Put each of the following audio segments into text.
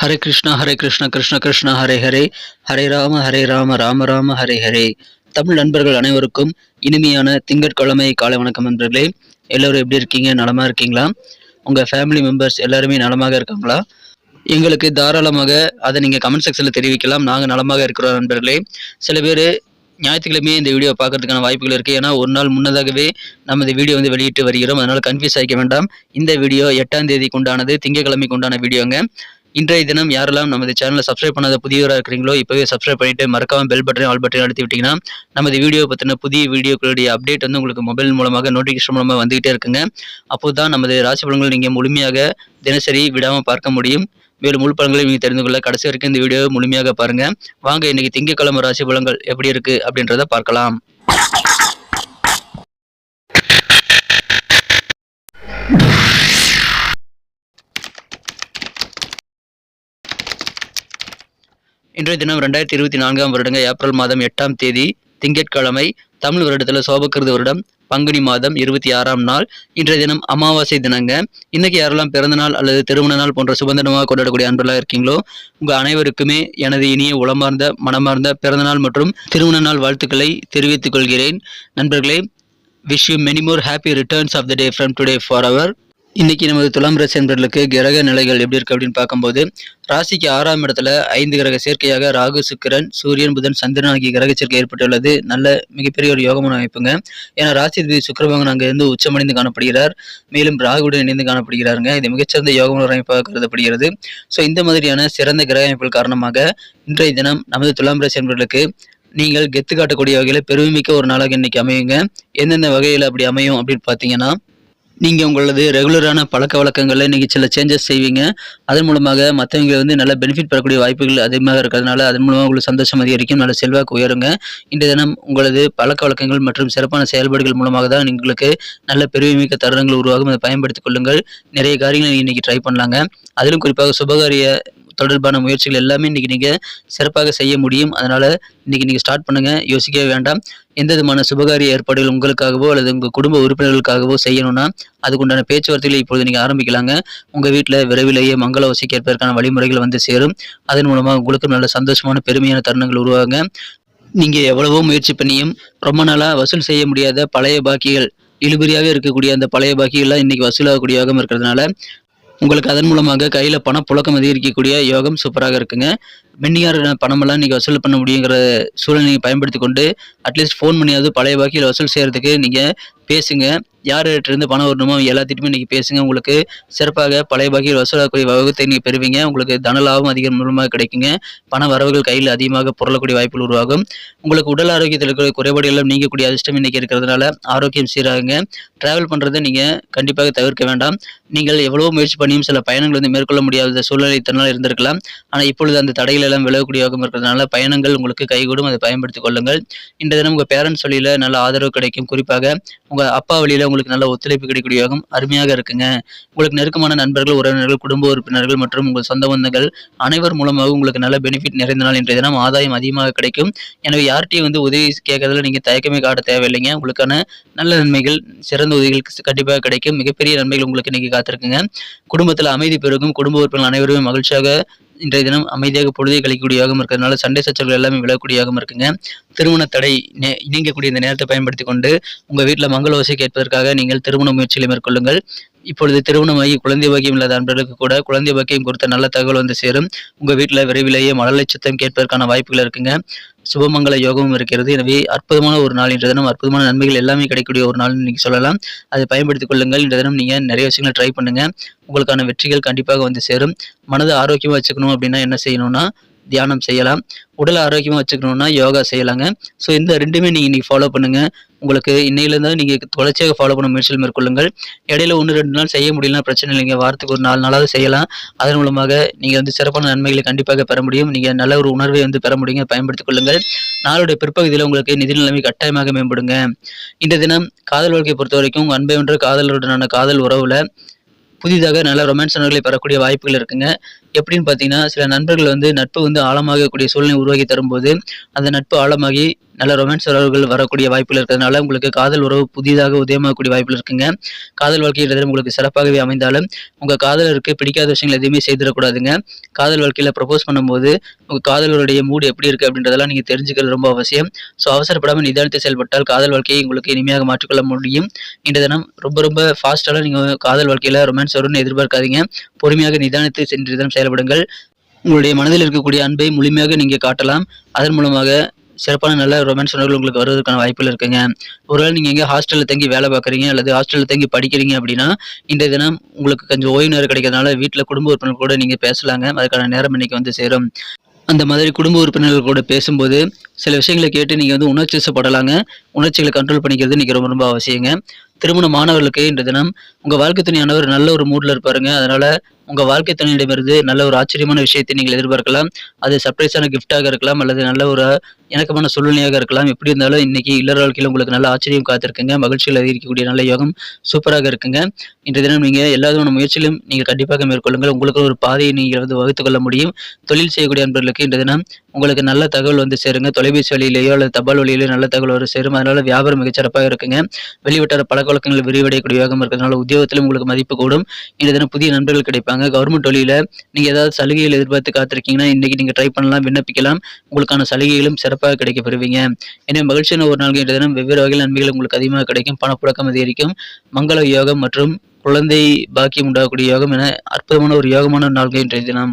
ஹரே கிருஷ்ணா ஹரே கிருஷ்ணா கிருஷ்ண கிருஷ்ணா ஹரே ஹரே. ஹரே ராம ஹரே ராம ராம ராம ஹரே ஹரே. தமிழ் நண்பர்கள் அனைவருக்கும் இனிமையான திங்கட்கிழமை காலை வணக்கம் நண்பர்களே. எல்லோரும் எப்படி இருக்கீங்க? நலமாக இருக்கீங்களா? உங்கள் ஃபேமிலி மெம்பர்ஸ் எல்லாருமே நலமாக இருக்காங்களா? எங்களுக்கு தாராளமாக அதை நீங்கள் கமெண்ட் செக்ஷனில் தெரிவிக்கலாம். நாங்கள் நலமாக இருக்கிறோம் நண்பர்களே. சில பேர் ஞாயிற்றுக்கிழமையே இந்த வீடியோ பார்க்கறதுக்கான வாய்ப்புகள் இருக்குது ஏன்னா ஒரு நாள் முன்னதாகவே நம்ம இந்த வீடியோ வந்து வெளியிட்டு வருகிறோம். அதனால் கன்ஃபியூஸ் ஆகிக்க வேண்டாம். இந்த வீடியோ எட்டாம் தேதிக்கு உண்டானது திங்கக்கிழமைக்கு உண்டான வீடியோங்க இன்றைய தினம் யாரெல்லாம் நமது சேனலை சப்ஸ்கிரைப் பண்ணாத புதியவராக இருக்கிறீங்களோ இப்போவே சப்ஸ்கிரைப் பண்ணிட்டு மறக்காம பெல் பட்டனையும் ஆல் பட்டனையும் அழுத்தி விட்டீங்கன்னா நமது வீடியோ பற்றின புதிய வீடியோக்களுடைய அப்டேட் வந்து உங்களுக்கு மொபைல் மூலமாக நோட்டிஃபிகேஷன் மூலமாக வந்துகிட்டே இருக்குங்க. அப்போது தான் நமது ராசி பலன்கள் நீங்கள் முழுமையாக தினசரி விடாமல் பார்க்க முடியும். மேலும் முழு பலன்களை நீங்கள் தெரிந்து கொள்ள கடைசி வரைக்கும் இந்த வீடியோவை முழுமையாக பாருங்கள் வாங்க இன்றைக்கி திங்கக்கிழமை ராசி பலன்கள் எப்படி இருக்குது அப்படின்றத பார்க்கலாம். இன்றைய தினம் ரெண்டாயிரத்தி இருபத்தி நான்காம் வருடங்க ஏப்ரல் மாதம் எட்டாம் தேதி திங்கட்கிழமை தமிழ் வருடத்தில் சோபக்கிருத வருடம் பங்குனி மாதம் இருபத்தி ஆறாம் நாள் இன்றைய தினம் அமாவாசை தினங்க. இன்னைக்கு யாரெல்லாம் பிறந்த நாள் அல்லது திருமண நாள் போன்ற சுபந்திரமாக கொண்டாடக்கூடிய அன்பெல்லாம் இருக்கீங்களோ உங்கள் அனைவருக்குமே எனது இனிய உளமார்ந்த மனமார்ந்த பிறந்தநாள் மற்றும் திருமண நாள் வாழ்த்துக்களை தெரிவித்துக் கொள்கிறேன். நண்பர்களே wish you many more happy returns of the day from today for our இன்றைக்கி நமது துலாம் ராசி என்பர்களுக்கு கிரக நிலைகள் எப்படி இருக்குது அப்படின்னு பார்க்கும்போது ராசிக்கு ஆறாம் இடத்துல ஐந்து கிரக சேர்க்கையாக ராகு சுக்கிரன் சூரியன் புதன் சந்திரன் ஆகிய கிரக சேர்க்கை ஏற்பட்டுள்ளது. நல்ல மிகப்பெரிய ஒரு யோகமான அமைப்புங்க. ஏன்னா ராசி சுக்கரபகன் அங்கே இருந்து உச்சமடைந்து காணப்படுகிறார். மேலும் ராகுடன் இணைந்து காணப்படுகிறாருங்க. இது மிகச்சிறந்த யோகமான ஒரு அமைப்பாக கருதப்படுகிறது. ஸோ இந்த மாதிரியான சிறந்த கிரக அமைப்புகள் காரணமாக இன்றைய தினம் நமது துலாம் ராசி என்பர்களுக்கு நீங்கள் கெத்து காட்டக்கூடிய வகையில் பெருமைமிக்க ஒரு நாளாக இன்னைக்கு அமையுங்க. எந்தெந்த வகையில் அப்படி அமையும் அப்படின்னு பார்த்தீங்கன்னா நீங்கள் உங்களது ரெகுலரான பழக்க வழக்கங்களில் இன்றைக்கி சில சேஞ்சஸ் செய்வீங்க. அதன் மூலமாக மற்றவங்க வந்து நல்ல பெனிஃபிட் பெறக்கூடிய வாய்ப்புகள் அதிகமாக இருக்கிறதுனால அதன் மூலமாக உங்களுக்கு சந்தோஷம் அதிகரிக்கும் நல்ல செல்வாக்கு உயருங்க. இன்றைய தினம் உங்களது பழக்க வழக்கங்கள் மற்றும் சிறப்பான செயல்பாடுகள் மூலமாக தான் உங்களுக்கு நல்ல பெருமைமிக்க தருணங்கள் உருவாகும். அதை பயன்படுத்திக் கொள்ளுங்கள். நிறைய காரியங்களை நீங்கள் இன்றைக்கி ட்ரை பண்ணலாங்க. அதிலும் குறிப்பாக சுபகாரிய தொடர்பான முயற்சிகள் எல்லாமே இன்றைக்கி நீங்கள் சிறப்பாக செய்ய முடியும். அதனால் இன்றைக்கி நீங்கள் ஸ்டார்ட் பண்ணுங்கள் யோசிக்கவே வேண்டாம். எந்த விதமான சுபகாரிய ஏற்பாடுகள் உங்களுக்காகவோ அல்லது உங்கள் குடும்ப உறுப்பினர்களுக்காகவோ செய்யணும்னா அதுக்குண்டான பேச்சுவார்த்தைகளை இப்பொழுது நீங்கள் ஆரம்பிக்கலாங்க. உங்கள் வீட்டில் விரைவிலேயே மங்கள ஓசை கேட்பதற்கான வழிமுறைகள் வந்து சேரும். அதன் மூலமாக உங்களுக்கு நல்ல சந்தோஷமான பெருமையான தருணங்கள் உருவாங்க நீங்கள் எவ்வளவோ முயற்சி பண்ணியும் ரொம்ப நாளாக வசூல் செய்ய முடியாத பழைய பாக்கிகள் இழுபறியாக இருக்கக்கூடிய அந்த பழைய பாக்கிகள்லாம் இன்னைக்கு வசூலாகக்கூடிய யோகம் இருக்கிறதுனால உங்களுக்கு அதன் மூலமாக கையில் பணப்புழக்கம் அதிகரிக்கக்கூடிய யோகம் சூப்பராக இருக்குங்க. மின்னியார் பணமெல்லாம் நீங்கள் வசூல் பண்ண முடியுங்கிற சூழலை நீங்கள் பயன்படுத்தி கொண்டு அட்லீஸ்ட் ஃபோன் பண்ணியாவது பழைய பாக்கியில் வசூல் செய்கிறதுக்கு நீங்கள் பேசுங்க. யார்கிட்டருந்து பணம் வரணுமோ எல்லாத்திட்டுமே இன்றைக்கி பேசுங்க. உங்களுக்கு சிறப்பாக பழைய பாக்கியில் வசூலாகக்கூடிய வகுத்தை நீங்கள் பெறுவீங்க. உங்களுக்கு தன லாபம் அதிகம் மூலமாக கிடைக்குங்க. பண வரவுகள் கையில் அதிகமாக பொருளக்கூடிய வாய்ப்புகள் உருவாகும். உங்களுக்கு உடல் ஆரோக்கியத்தில் இருக்கிற குறைபாடுகளும் நீங்கக்கூடிய அதிர்ஷ்டம் இன்றைக்கி இருக்கிறதுனால ஆரோக்கியம் சீராகுங்க. ட்ராவல் பண்ணுறதை நீங்கள் கண்டிப்பாக தவிர்க்க வேண்டாம். நீங்கள் எவ்வளவோ முயற்சி பண்ணியும் சில பயணங்கள் வந்து மேற்கொள்ள முடியாத சூழ்நிலை தன்னால் இருந்திருக்கலாம். ஆனால் இப்பொழுது அந்த தடைகள் எல்லாம் விலகக்கூடிய யோகம் இருக்கிறதுனால பயணங்கள் உங்களுக்கு கைகூடும் அதை பயன்படுத்திக் கொள்ளுங்கள். இந்த தினம் உங்கள் பேரண்ட்ஸ் வழியில் நல்ல ஆதரவு கிடைக்கும். குறிப்பாக உங்கள் அப்பா வழியில் உங்களுக்கு நல்ல ஒத்துழைப்பு கிடைக்கக்கூடிய யோகம் அருமையாக இருக்குங்க. உங்களுக்கு நெருக்கமான நண்பர்கள் உறவினர்கள் குடும்ப உறுப்பினர்கள் மற்றும் உங்கள் சொந்த பந்தங்கள் அனைவர் மூலமாக உங்களுக்கு நல்ல பெனிஃபிட் நிறைந்த நாள் இன்றைய தினம் ஆதாயம் அதிகமாக கிடைக்கும். எனவே யார்கிட்டையும் வந்து உதவி கேட்கறதுல நீங்கள் தயக்கமே காட்ட தேவையில்லைங்க. உங்களுக்கான நல்ல நன்மைகள் சிறந்த உதவிகள் கண்டிப்பாக கிடைக்கும். மிகப்பெரிய நன்மைகள் உங்களுக்கு இன்னைக்கு காத்திருக்குங்க. குடும்பத்தில் அமைதி பெருகும். குடும்ப உறுப்பினர்கள் அனைவருமே மகிழ்ச்சியாக இன்றைய தினம் அமைதியாக பொழுதை கழிக்கக்கூடிய யோகம் இருக்கிறதுனால சண்டை சச்சரவுகள் எல்லாமே விலகக்கூடிய யோகம் இருக்குங்க. திருமண தடை நீங்கக்கூடிய இந்த நேரத்தை பயன்படுத்தி கொண்டு உங்கள் வீட்டில் மங்கள ஓசை கேட்பதற்காக நீங்கள் திருமண முயற்சிகளை மேற்கொள்ளுங்கள். இப்பொழுது திருமணமாகி குழந்தை பாக்கியம் இல்லாத அன்பர்களுக்கு கூட குழந்தை பாக்கியம் கொடுத்த நல்ல தகவல் வந்து சேரும். உங்கள் வீட்டில் விரைவிலேயே மழலை கேட்பதற்கான வாய்ப்புகள் இருக்குங்க. சுபமங்கல யோகமும் இருக்கிறது. எனவே அற்புதமான ஒரு நாள் இன்ற தினம் அற்புதமான நன்மைகள் எல்லாமே கிடைக்கக்கூடிய ஒரு நாள் நீங்கள் சொல்லலாம். அதை பயன்படுத்திக் கொள்ளுங்கள். இந்த தினம் நீங்கள் நிறைய விஷயங்களை ட்ரை பண்ணுங்கள் உங்களுக்கான வெற்றிகள் கண்டிப்பாக வந்து சேரும். மனதை ஆரோக்கியமாக வச்சுக்கணும் அப்படின்னா என்ன செய்யணும்னா தியானம் செய்யலாம். உடல் ஆரோக்கியமாக வச்சுக்கணும்னா யோகா செய்யலாங்க. ஸோ இந்த ரெண்டுமே நீங்கள் இன்றைக்கி ஃபாலோ பண்ணுங்கள் உங்களுக்கு இன்னையிலேருந்து நீங்கள் தொடர்ச்சியாக ஃபாலோ பண்ண முயற்சியில் மேற்கொள்ளுங்கள். இடையில ஒன்று ரெண்டு நாள் செய்ய முடியலனா பிரச்சனை இல்லைங்க. வாரத்துக்கு ஒரு நாலு நாளாவது செய்யலாம். அதன் மூலமாக நீங்கள் வந்து சிறப்பான நன்மைகளை கண்டிப்பாக பெற முடியும். நீங்கள் நல்ல ஒரு உணர்வை வந்து பெற முடியுங்க. பயன்படுத்திக் கொள்ளுங்கள். நாளுடைய பிற்பகுதியில் உங்களுக்கு நிதி நிலைமை கட்டாயமாக மேம்படுங்க. இந்த தினம் காதல் வாழ்க்கையை பொறுத்த வரைக்கும் அன்பை ஒன்று காதலருடனான காதல் உறவில் புதிதாக நல்ல ரொமான்ஸ் உணர்வுகளை பெறக்கூடிய வாய்ப்புகள் இருக்குங்க. எப்படின்னு பார்த்தீங்கன்னா சில நண்பர்கள் வந்து நட்பு வந்து ஆழமாகக்கூடிய சூழ்நிலை உருவாக்கி தரும்போது அந்த நட்பு ஆழமாகி நல்ல ரொமான்ஸ் உறவுகள் வரக்கூடிய வாய்ப்புகள் இருக்கிறதுனால உங்களுக்கு காதல் உறவு புதிதாக உதயமாகக்கூடிய வாய்ப்புகள் இருக்குங்க. காதல் வாழ்க்கையில் உங்களுக்கு சிறப்பாகவே அமைந்தாலும் உங்கள் காதலருக்கு பிடிக்காத விஷயங்கள் எதுவுமே செய்திடக்கூடாதுங்க. காதல் வாழ்க்கையில் ப்ரப்போஸ் பண்ணும்போது உங்கள் காதலருடைய மூடு எப்படி இருக்குது அப்படின்றதெல்லாம் நீங்கள் தெரிஞ்சுக்கிறது ரொம்ப அவசியம். ஸோ அவசரப்படாமல் நிதானத்தை செயல்பட்டால் காதல் வாழ்க்கையை உங்களுக்கு இனிமையாக மாற்றிக்கொள்ள முடியும். இன்றைய தினம் ரொம்ப ரொம்ப ஃபாஸ்ட்டாக நீங்கள் காதல் வாழ்க்கையில் ரொமான்ஸ் வரும்னு எதிர்பார்க்காதீங்க. பொறுமையாக நிதானத்தை சென்று தினம் செயல்படுங்கள். உங்களுடைய மனதில் இருக்கக்கூடிய அன்பை முழுமையாக நீங்கள் காட்டலாம். அதன் மூலமாக சிறப்பான நல்ல ரொமான்ஸ் உணர்வுகள் உங்களுக்கு வருவதற்கான வாய்ப்புகள் இருக்குங்க. ஒருவேளை நீங்கள் எங்கே ஹாஸ்டலில் தங்கி வேலை பார்க்குறீங்க அல்லது ஹாஸ்டலில் தங்கி படிக்கிறீங்க அப்படின்னா இன்றைய தினம் உங்களுக்கு கொஞ்சம் ஓய்வு நேரம் கிடைக்கிறதுனால வீட்டில் குடும்ப உறுப்பினர் கூட நீங்கள் பேசலாங்க. அதுக்கான நேரம் இன்னைக்கு வந்து சேரும். அந்த மாதிரி குடும்ப உறுப்பினர்கள் கூட பேசும்போது சில விஷயங்களை கேட்டு நீங்கள் வந்து உணர்ச்சி வசப்படலாங்க. உணர்ச்சிகளை கண்ட்ரோல் பண்ணிக்கிறது இன்றைக்கி ரொம்ப ரொம்ப அவசியங்க. திருமண மாணவர்களுக்கு இன்று தினம் உங்கள் வாழ்க்கை துணையானவர் நல்ல ஒரு மூடில் இருப்பாருங்க. அதனால் உங்கள் வாழ்க்கை துணையிடமிருந்து நல்ல ஒரு ஆச்சரியமான விஷயத்தை நீங்கள் எதிர்பார்க்கலாம். அது சர்ப்ரைஸான கிஃப்டாக இருக்கலாம் அல்லது நல்ல ஒரு இணக்கமான சூழ்நிலையாக இருக்கலாம். எப்படி இருந்தாலும் இன்னைக்கு இல்லற வாழ்க்கையில் உங்களுக்கு நல்ல ஆச்சரியம் காத்திருக்குங்க. மகிழ்ச்சியில் அதிகரிக்கக்கூடிய நல்ல யோகம் சூப்பராக இருக்குங்க. இன்றைய தினம் நீங்கள் எல்லா விதமான முயற்சியிலும் நீங்கள் கண்டிப்பாக மேற்கொள்ளுங்கள். உங்களுக்கு ஒரு பாதையை நீங்கள் வந்து வகுத்து கொள்ள முடியும். தொழில் செய்யக்கூடிய அன்பர்களுக்கு இன்றைய தினம் உங்களுக்கு நல்ல தகவல் வந்து சேருங்க. தொலைபேசி வழியிலேயோ அல்லது தபால் வழியிலேயோ நல்ல தகவல் வந்து சேரும். அதனால வியாபாரம் மிகச்சிறப்பாக இருக்குங்க. வெளிவட்டார பழக்க வழக்கங்கள் விரிவடையக்கூடிய யோகம் இருக்கிறதுனால உத்தியோகத்திலும் உங்களுக்கு மதிப்பு கூடும். இன்றைய தினம் புதிய நண்பர்கள் கிடைப்பாங்க. கவர்மெண்ட் வழியில் நீங்கள் ஏதாவது சலுகைகள் எதிர்பார்த்து காத்திருக்கீங்கன்னா இன்றைக்கி நீங்கள் ட்ரை பண்ணலாம் விண்ணப்பிக்கலாம். உங்களுக்கான சலுகைகளும் சிறப்பாக கிடைக்க பெறுவீங்க எனவே மகிழ்ச்சியான ஒரு நாள் இன்றைய தினம். வெவ்வேறு வகையில் நன்மைகள் உங்களுக்கு அதிகமாக கிடைக்கும். பணப்புழக்கம் அதிகரிக்கும். மங்கள யோகம் மற்றும் குழந்தை பாக்கியம் உண்டாகக்கூடிய யோகம் என அற்புதமான ஒரு யோகமான நாள்கள் இன்றைய தினம்.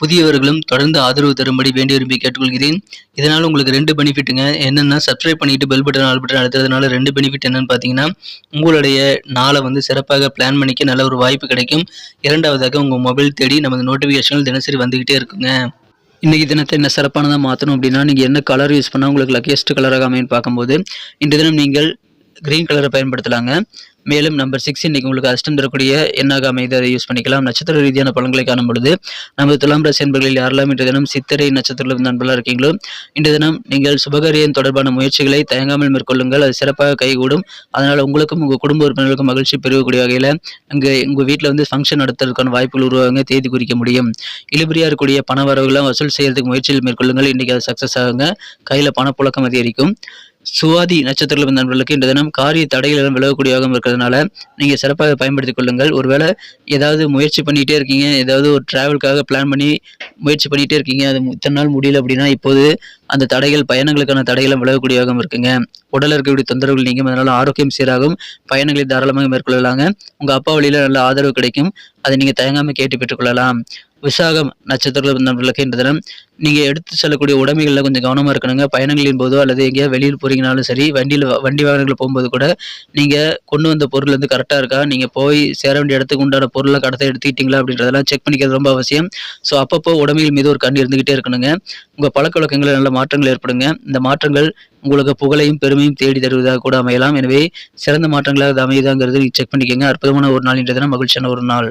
புதியவர்களும் தொடர்ந்து ஆதரவு தரும்படி வேண்டி விரும்பி கேட்டுக்கொள்கிறேன். இதனால் உங்களுக்கு ரெண்டு பெனிஃபிட்டுங்க. என்னென்னா சப்ஸ்கிரைப் பண்ணிட்டு பெல் பட்டன் ஆல் பட்டன் அழுத்துறதுனால ரெண்டு பெனிஃபிட் என்னன்னு பார்த்தீங்கன்னா உங்களுடைய நாளை வந்து சிறப்பாக பிளான் பண்ணிக்க நல்ல ஒரு வாய்ப்பு கிடைக்கும். இரண்டாவதாக உங்கள் மொபைல் தேடி நமது நோட்டிஃபிகேஷன்கள் தினசரி வந்துக்கிட்டே இருக்குங்க. இன்றைக்கி தினத்தை என்ன சிறப்பானதாக மாற்றணும் அப்படின்னா நீங்கள் என்ன கலர் யூஸ் பண்ணால் உங்களுக்கு லக்கியஸ்ட் கலராக அமையன்னு பார்க்கும்போது இன்று தினம் நீங்கள் க்ரீன் கலரை பயன்படுத்தலாங்க. மேலும் நம்பர் சிக்ஸ் இன்னைக்கு உங்களுக்கு அஷ்டம் தரக்கூடிய எண்ணாக அமைதி அதை யூஸ் பண்ணிக்கலாம். நட்சத்திர ரீதியான பலன்களை காணும் பொழுது நமது துலாம் ராசி என்பர்களில் யாரெல்லாம் இன்றைய தினம் சித்திரை நட்சத்திரம் நண்பர்களாக இருக்கீங்களோ இன்றைய தினம் நீங்கள் சுபகாரியம் தொடர்பான முயற்சிகளை தயங்காமல் மேற்கொள்ளுங்கள். அது சிறப்பாக கைகூடும். அதனால் உங்களுக்கும் உங்கள் குடும்ப உறுப்பினர்களுக்கும் மகிழ்ச்சி பெறக்கூடிய வகையில் அங்கே உங்கள் வீட்டில் வந்து ஃபங்க்ஷன் நடத்துறதுக்கான வாய்ப்புகள் உருவாங்க தேதி குறிக்க முடியும். இழுபறியாக இருக்கக்கூடிய பண வரவுகளை வசூல் செய்யறதுக்கு முயற்சியில் மேற்கொள்ளுங்கள். இன்றைக்கி அது சக்ஸஸ் ஆகுங்க. கையில் பணப்புழக்கம் அதிகரிக்கும். சுவாதி நட்சத்திரத்தில் நண்பர்களுக்கு இந்த தினம் காரிய தடைகள் விலகக்கூடிய யோகம் இருக்கிறதுனால நீங்கள் சிறப்பாக பயன்படுத்திக் கொள்ளுங்கள். ஒருவேளை ஏதாவது முயற்சி பண்ணிகிட்டே இருக்கீங்க ஏதாவது ஒரு டிராவலுக்காக பிளான் பண்ணி முயற்சி பண்ணிகிட்டே இருக்கீங்க அது இத்தனை நாள் முடியல அப்படின்னா இப்போது அந்த தடைகள் பயணங்களுக்கான தடைகளும் விலகக்கூடிய யோகம் இருக்குங்க. உடல் இருக்கக்கூடிய தொந்தரவுகள் நீங்கும் அதனால் ஆரோக்கியம் சீராகும். பயணங்களை தாராளமாக மேற்கொள்ளலாங்க. உங்கள் அப்பா வழியில் நல்ல ஆதரவு கிடைக்கும். அதை நீங்கள் தயங்காமல் கேட்டு பெற்றுக்கொள்ளலாம் விசாகம் நட்சத்திரத்தில் நண்பர்களுக்கு இந்த தினம் நீங்கள் எடுத்து செல்லக்கூடிய உடைமைகளில் கொஞ்சம் கவனமாக இருக்கணுங்க. பயணங்களின் போதோ அல்லது எங்கேயா வெளியில் போகிறீங்கனாலும் சரி வண்டியில் வண்டி வாகனங்களில் போகும்போது கூட நீங்கள் கொண்டு வந்த பொருள் வந்து கரெக்டாக இருக்கா? நீங்கள் போய் சேர வேண்டிய இடத்துக்கு உண்டான பொருளை கடத்த எடுத்துக்கிட்டீங்களா அப்படின்றதெல்லாம் செக் பண்ணிக்கிறது ரொம்ப அவசியம். ஸோ அப்பப்போ உடைமைகள் மீது ஒரு கண் இருந்துக்கிட்டே இருக்கணுங்க. உங்கள் பழக்க வழக்கங்களில் நல்ல மாற்றங்கள் ஏற்படுங்க. இந்த மாற்றங்கள் உங்களுக்கு புகழையும் பெருமையும் தேடி தருவதாக கூட அமையலாம். எனவே சிறந்த மாற்றங்களாக அது அமையுதாங்கிறது நீங்கள் செக் பண்ணிக்கோங்க. அற்புதமான ஒரு நாள் இன்றைய தினம் மகிழ்ச்சியான ஒரு நாள்.